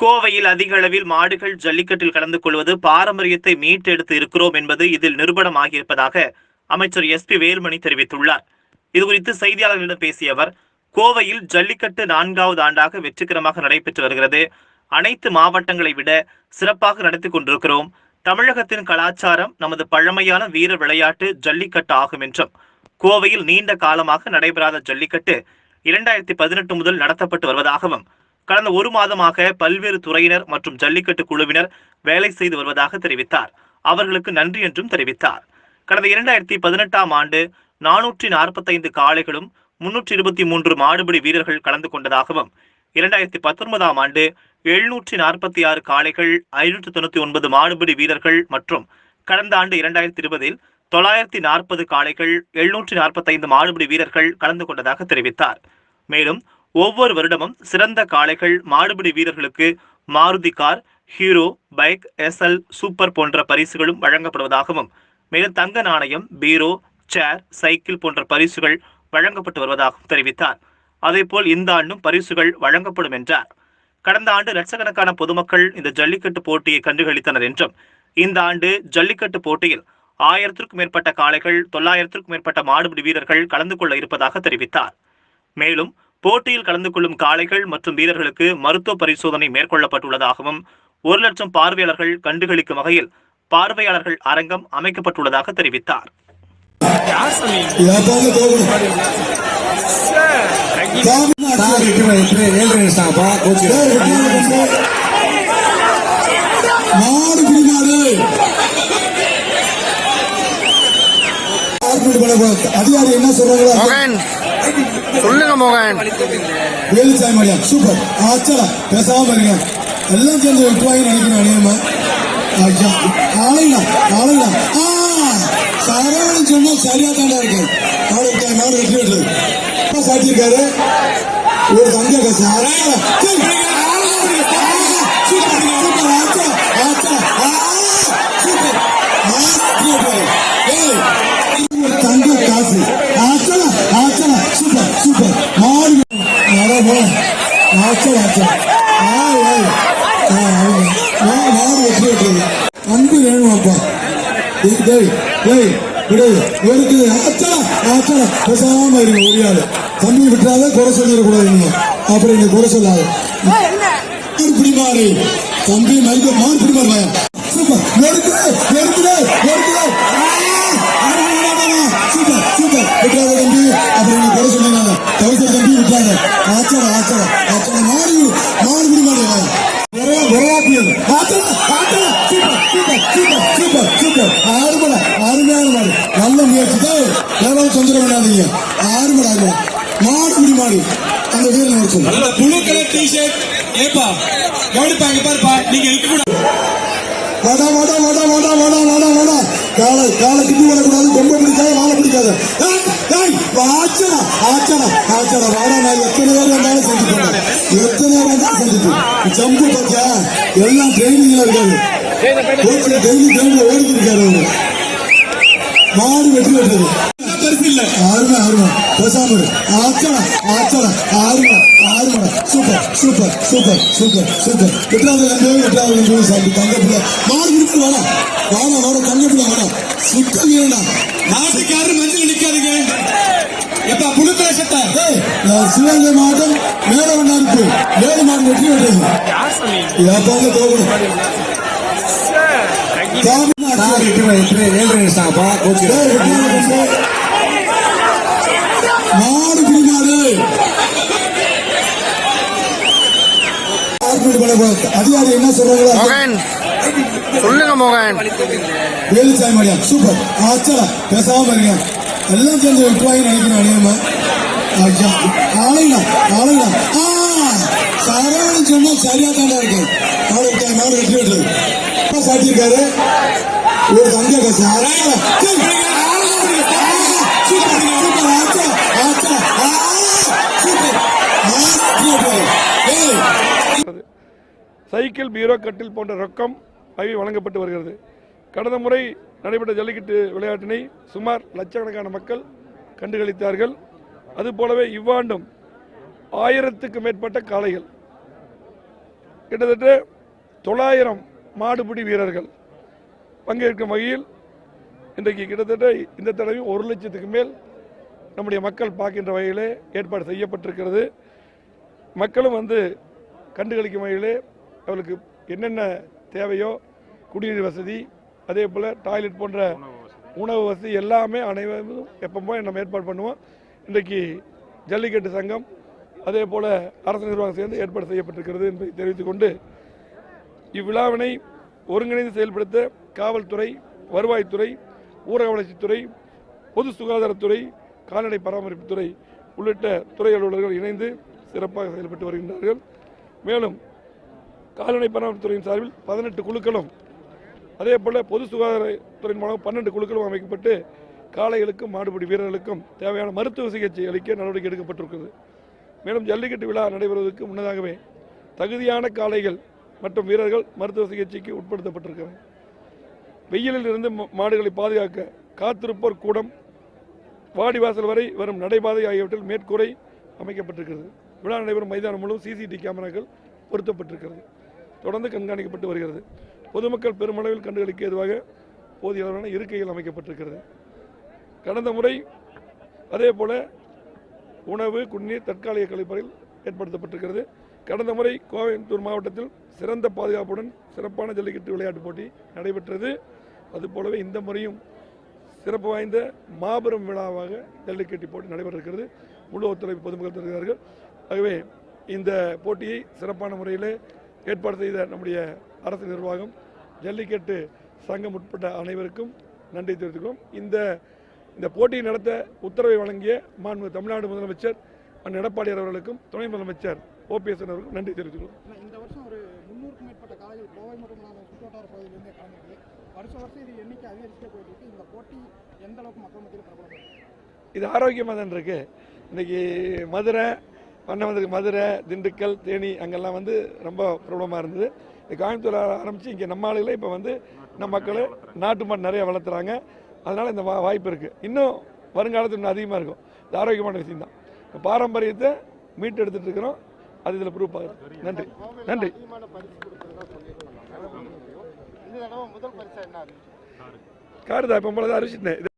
கோவையில் அதிக அளவில் மாடுகள் ஜல்லிக்கட்டில் கலந்து கொள்வது பாரம்பரியத்தை மீட்டெடுத்து இருக்கிறோம் என்பது இதில் நிரூபணமாகியிருப்பதாக அமைச்சர் எஸ் பி வேல்மணி தெரிவித்துள்ளார். இதுகுறித்து செய்தியாளர்களிடம் பேசிய அவர் கோவையில் ஜல்லிக்கட்டு நான்காவது ஆண்டாக வெற்றிகரமாக நடைபெற்று வருகிறது. அனைத்து மாவட்டங்களை விட சிறப்பாக நடத்தி கொண்டிருக்கிறோம். தமிழகத்தின் கலாச்சாரம் நமது பழமையான வீர விளையாட்டு ஜல்லிக்கட்டு ஆகும் என்றும் கோவையில் நீண்ட காலமாக நடைபெறாத ஜல்லிக்கட்டு இரண்டாயிரத்தி பதினெட்டு முதல் நடத்தப்பட்டு வருவதாகவும் கடந்த ஒரு மாதமாக பல்வேறு துறையினர் மற்றும் ஜல்லிக்கட்டு குழுவினர் வேலை செய்து வருவதாக தெரிவித்தார். அவர்களுக்கு நன்றி என்றும் தெரிவித்தார். கடந்த இரண்டாயிரத்தி பதினெட்டாம் ஆண்டு நானூற்றி நாற்பத்தைந்து காளைகளும் முன்னூற்றி இருபத்தி மூன்று மாடுபிடி வீரர்கள் கலந்து கொண்டதாகவும் இரண்டாயிரத்தி பத்தொன்பதாம் ஆண்டு எழுநூற்றி நாற்பத்தி ஆறு காளைகள் ஐநூற்று தொண்ணூத்தி ஒன்பது மாடுபிடி வீரர்கள் மற்றும் கடந்த ஆண்டு இரண்டாயிரத்தி இருபதில் தொள்ளாயிரத்தி நாற்பது காளைகள் எழுநூற்றி நாற்பத்தைந்து மாடுபிடி வீரர்கள் கலந்து கொண்டதாக தெரிவித்தார். மேலும் ஒவ்வொரு வருடமும் சிறந்த காளைகள் மாடுபிடி வீரர்களுக்கு Maruti car Hero bike XL super போன்ற பரிசுகளும் வழங்கப்படுவதாகவும் மேலும் தங்க நாணயம் பீரோ சேர் சைக்கிள் போன்ற பரிசுகள் வழங்கப்பட்டு வருவதாகவும் தெரிவித்தார். அதேபோல் இந்த ஆண்டும் பரிசுகள் வழங்கப்படும் என்றார். கடந்த ஆண்டு லட்சக்கணக்கான பொதுமக்கள் இந்த ஜல்லிக்கட்டு போட்டியை கண்டுகளித்தனர் என்றும் இந்த ஆண்டு ஜல்லிக்கட்டு போட்டியில் ஆயிரத்திற்கும் மேற்பட்ட காளைகள் தொள்ளாயிரத்திற்கும் மேற்பட்ட மாடுபிடி வீரர்கள் கலந்து கொள்ள இருப்பதாக தெரிவித்தார். மேலும் போட்டியில் கலந்து கொள்ளும் காளைகள் மற்றும் வீரர்களுக்கு மருத்துவ பரிசோதனை மேற்கொள்ளப்பட்டுள்ளதாகவும் ஒரு லட்சம் பார்வையாளர்கள் கண்டுகளிக்கும் வகையில் பார்வையாளர்கள் அரங்கம் அமைக்கப்பட்டுள்ளதாக தெரிவித்தார். ஏழு பண்ணக்கூடாது. அதிகாரி என்ன சொல்றாங்களோ சொல்லுங்க மோகன். வேலுச்சாமி மாடியா சூப்பர் ஆச்சரா பேசாம இருங்க எல்லாம் சேர்ந்து விட்டுவாங்க நினைக்கிறேன் அநியமா ஐயா ஆளுங்களா ஆளுங்களா ஆ சரவணன் சொன்னா சரியா தாண்டா இருக்கு. நாடு விட்டா நாடு வெற்றி அப்பா சாட்டியிருக்காரு ஒரு தங்க கசி தங்க ஆச்சல ஆச்சல சூப்பர் சூப்பர். மாடு வெற்றி அன்பு வேணுமாப்பா டேய் டேய் பேசாம இருங்க தம்பி குறை சொல்லிடக்கூடாது நீங்க. அப்புறம் நீங்க குறை சொல்லாது. மாடு பிடி மாடு. தம்பி சூப்பர். எடுக்குது எடுக்குது எடுக்குது விட்டுறாத தம்பி. அப்புறம் நீ குறை சொன்னாங்க தம்பி விட்டுறாங்க ஆச்சார ஆச்சார ஆச்சார. மாடு மாடு பிடி மாடு ஒரே ஒரே ஆப்பியல் ஆச்சார ஆச்சார super super super super super ஆறு மலை அருமையான மாடு நல்ல முயற்சி. தான் யாராவது தொந்தரவு பண்ணாதீங்க. ஆறு மலை ஆறு மலை மாடு பிடி மாடு அந்த வீரன் வர சொல்லு. நல்ல ப்ளூ கலர் டிஷர்ட் ஏப்பா கவனிப்பாங்க பாருப்பா. நீங்க இருக்க கூட வாடா வாடா வாடா வாடா வாடா வாடா. வாடா காலை காலை கிட்டி வரக்கூடாது ஆச்சடா ஆச்சடா ஆச்சடா வாடா நான் எத்தனை பேர் வந்தாலும் செஞ்சுட்டேன் எத்தனை பேர் வந்தாலும் செஞ்சுட்டேன் ஜம்பு பாத்தியா? எல்லாம் ட்ரைனிங்ல இருக்காரு. கோச்சு டெய்லி கிரவுண்ட்ல ஓடிட்டு இருக்காரு அவரு. மாடு வெற்றி வெட்டுறது. பெருசு இல்ல super super super super super. எட்டாவது எட்டாவது சாப்பிட்டு மாடு வாடா. வாடா வாடா வாடா. சுத்த வீரடா நாட்டுக்காரர் மஞ்சள் நிக்காதீங்க ஏப்பா ப்ளூ கலர் சட்டை ஏய், நான் சிவகங்கை மாவட்டம் மேலவண்ணாருக்கு ஏழு மாடு வெற்றி வெட்டது ஏப்பாங்க தோகணும் மாடு. பண்ணக்கூடாது. அதிகாரி என்ன சொல்றாங்களோ சொல்லுங்க மோகன். வேலுச்சாமி சூப்பர். ஆச்சரா பேசாம இருங்க. எல்லாம் சேர்ந்து விட்டுவாங்க நினைக்கிறேன் அநியமா ஐயா ஆளுங்களா ஆளுங்களா ஆ சரவணன் சொன்னா சரியா தாண்டா இருக்கு. நாலு விட்டா நாலு வெற்றி வெட்டுறது அப்பா ஒரு தங்க சரவணன். சைக்கிள் பீரோ கட்டில் போன்ற ரொக்கம் ஆகியவை வழங்கப்பட்டு வருகிறது. கடந்த முறை நடைபெற்ற ஜல்லிக்கட்டு விளையாட்டினை சுமார் லட்சக்கணக்கான மக்கள் கண்டுகளித்தார்கள். அதுபோலவே இவ்வாண்டும் ஆயிரத்துக்கு மேற்பட்ட காளைகள் கிட்டத்தட்ட தொள்ளாயிரம் மாடுபிடி வீரர்கள் பங்கேற்கும் வகையில் இன்றைக்கு கிட்டத்தட்ட இந்த தடவை ஒரு லட்சத்துக்கு மேல் நம்முடைய மக்கள் பார்க்கின்ற வகையிலே ஏற்பாடு செய்யப்பட்டிருக்கிறது. மக்களும் வந்து கண்டுகளிக்கும் வகையிலே அவர்களுக்கு என்னென்ன தேவையோ குடிநீர் வசதி அதே போல் டாய்லெட் போன்ற உணவு வசதி எல்லாமே அனைவரும் எப்போ நம்ம ஏற்பாடு பண்ணுவோம். இன்றைக்கு ஜல்லிக்கட்டு சங்கம் அதே போல் அரசு நிர்வாகம் சேர்ந்து ஏற்பாடு செய்யப்பட்டிருக்கிறது என்பதை தெரிவித்துக் கொண்டு இவ்விழாவினை ஒருங்கிணைந்து செயல்படுத்த காவல்துறை வருவாய்த்துறை ஊரக வளர்ச்சித்துறை பொது சுகாதாரத்துறை கால்நடை பராமரிப்புத்துறை உள்ளிட்ட துறை அலுவலர்கள் இணைந்து சிறப்பாக செயல்பட்டு வருகின்றார்கள். மேலும் கால்நடை பராமரிப்புத்துறையின் சார்பில் பதினெட்டு குழுக்களும் அதே போல் பொது சுகாதாரத்துறையின் மூலம் பன்னெண்டு குழுக்களும் அமைக்கப்பட்டு காளைகளுக்கும் மாடுபிடி வீரர்களுக்கும் தேவையான மருத்துவ சிகிச்சை அளிக்க நடவடிக்கை எடுக்கப்பட்டிருக்கிறது. மேலும் ஜல்லிக்கட்டு விழா நடைபெறுவதற்கு முன்னதாகவே தகுதியான காளைகள் மற்றும் வீரர்கள் மருத்துவ சிகிச்சைக்கு உட்படுத்தப்பட்டிருக்கிறார் வெயிலில் இருந்து மாடுகளை பாதுகாக்க காத்திருப்போர் கூடம் வாடிவாசல் வரை வரும் நடைபாதை ஆகியவற்றில் மேற்கூரை அமைக்கப்பட்டிருக்கிறது. விழா நடைபெறும் மைதானம் முழுவதும் சிசிடிவி கேமராக்கள் பொருத்தப்பட்டிருக்கிறது. தொடர்ந்து கண்காணிக்கப்பட்டு வருகிறது. பொதுமக்கள் பெருமளவில் கண்டுகளுக்கு ஏதுவாக போதிய அளவிலான இருக்கைகள் அமைக்கப்பட்டிருக்கிறது. கடந்த முறை அதே போல உணவு குடிநீர் தற்காலிக கழிப்பறையில் ஏற்படுத்தப்பட்டிருக்கிறது. கடந்த முறை கோயம்புத்தூர் மாவட்டத்தில் சிறந்த பாதுகாப்புடன் சிறப்பான ஜல்லிக்கட்டு விளையாட்டுப் போட்டி நடைபெற்றது. அதுபோலவே இந்த முறையும் சிறப்பு வாய்ந்த மாபெரும் விழாவாக ஜல்லிக்கட்டு போட்டி நடைபெற்றிருக்கிறது. முழு ஒத்துழைப்பு பொதுமக்கள் தருகிறார்கள். ஆகவே இந்த போட்டியை சிறப்பான முறையில் ஏற்பாடு செய்த நம்முடைய அரசு நிர்வாகம் ஜல்லிக்கட்டு சங்கம் உட்பட்ட அனைவருக்கும் நன்றி தெரிவித்துக்கிறோம் இந்த இந்த போட்டியை நடத்த உத்தரவை வழங்கிய மாண்பு தமிழ்நாடு முதலமைச்சர் அண்ணன் எடப்பாடியார் அவர்களுக்கும் துணை முதலமைச்சர் ஓபிஎஸ் அவர்களுக்கும் நன்றி தெரிவித்துக்கிறோம் இந்த வருஷம் ஒரு முன்னூறுக்கும் மேற்பட்ட காளைகள் கோவை மற்றும் சுற்றுவட்டார பகுதியிலிருந்தே கலந்துருக்கு வருஷம் வருஷம் இது எண்ணிக்கை அதிகரிச்சுட்டே போயிட்டு இந்த போட்டி எந்த அளவுக்கு மக்கள் மத்தியில் பிரபலம் இது ஆரோக்கியமாக தான் இருக்கு. இன்னைக்கு மதுரை வண்ணமதுக்கு மதுரை திண்டுக்கல் தேனி அங்கெல்லாம் வந்து ரொம்ப பிரபலமாக இருந்தது. இந்த கோயம்புத்தூர் ஆரம்பித்து இங்கே நம்ம ஆளுகளே இப்போ வந்து நம்ம மக்கள் நாட்டு மாடு நிறைய வளர்த்துறாங்க. அதனால் இந்த வா- வாய்ப்பு இருக்குது இன்னும் வருங்காலத்தில் இன்னும் அதிகமாக இருக்கும். இது ஆரோக்கியமான விஷயம் தான். இந்த பாரம்பரியத்தை மீட்டு எடுத்துகிட்டு இருக்கிறோம். அது இதில் ப்ரூவ் ஆகுது. நன்றி. நன்றி. கார் தான் இப்போ போல தான் அரிசிட்டேன்